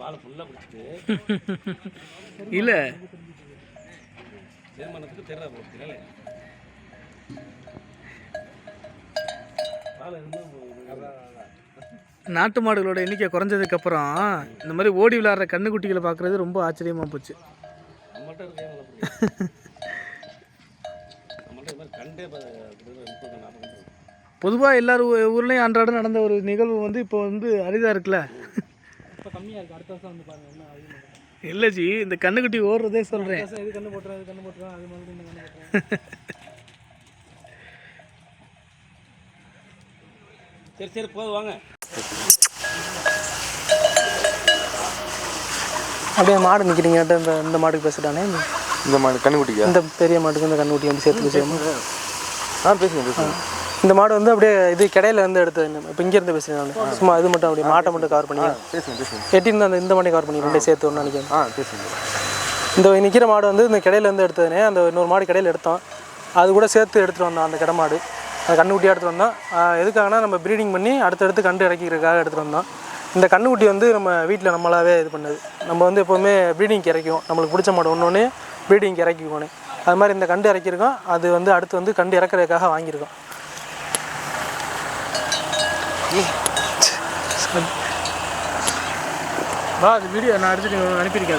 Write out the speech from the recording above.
வாழை ஃபுல்லாக பிடிச்சிட்டு இல்லை. தேர்மானத்துக்கு தேர்தல் போகிறதுனால நாட்டு மாடுகளோட எண்ணிக்கை குறைஞ்சதுக்கப்புறம் இந்த மாதிரி ஓடி விளையாடுற கண்ணுக்குட்டிகளை பார்க்குறது ரொம்ப ஆச்சரியமாக போச்சு. பொதுவாக எல்லார் ஊர்லேயும் அன்றாடம் நடந்த ஒரு நிகழ்வு வந்து இப்போ வந்து அரிதாக இருக்குல்ல? இப்போ கம்மியாக இருக்குது அடுத்த வருஷம் வந்து பாருங்கள் என்ன அதிகமாக இல்லை ஜி இந்த கண்ணுக்குட்டி ஓடுறதே சொல்கிறேன் இது கண்ணு போட்டுறோம் இது கண்ணு போட்டுறோம் அது மாதிரி இந்த கண்ணு போட்டுறோம் சரி சரி போதும் வாங்க. அப்படியே மாடு நிற்கிறீங்க இந்த இந்த மாடுக்கு பேசிட்டானே? இந்த மாடு கண்ணுக்குட்டிக்கா? இந்த பெரிய மாட்டுக்கு இந்த கண்ணுக்குட்டி வந்து சேர்த்து பேசுவோமா? ஆ பேசுங்க பேசுங்க. இந்த மாடு வந்து அப்படியே இது கடையில இருந்து எடுத்தது இப்போ இங்கேருந்து பேசுகிறேன் நான் சும்மா இது மட்டும் அப்படியே மாட்டை மட்டும் கவர் பண்ணி எட்டின்னு அந்த இந்த மாட்டை கவர் பண்ணி ரெண்டே சேர்த்து ஒன்று நினைக்கிறேன். ஆ பேசுங்க. இந்த நிற்கிற மாடு வந்து இந்த கடையில இருந்து எடுத்ததுனே அந்த இன்னொரு மாடு கடையில் எடுத்தோம். அது கூட சேர்த்து எடுத்துகிட்டு வந்தோம் அந்த கடை மாடு. அந்த கண்ணுக்குட்டியாக எடுத்துகிட்டு வந்தோம். எதுக்காகனா நம்ம ப்ரீடிங் பண்ணி அடுத்தடுத்து கண்டு இறக்கிறதுக்காக எடுத்துகிட்டு வந்தோம். இந்த கண்ணுக்குட்டி வந்து நம்ம வீட்டில் நம்மளாவே இது பண்ணுது. நம்ம வந்து எப்போவுமே ப்ரீடிங்க்கு இறக்குவோம். நம்மளுக்கு பிடிச்ச மாடு ஒன்று ஒன்று ப்ரீடிங்க்கு இறக்கிக்கோணும் அது மாதிரி இந்த கண்டு இறக்கியிருக்கோம். அது வந்து அடுத்து வந்து கண்டு இறக்குறதுக்காக வாங்கியிருக்கோம். வா அது வீடியோ நான் எடுத்துட்டு அனுப்பியிருக்கேன்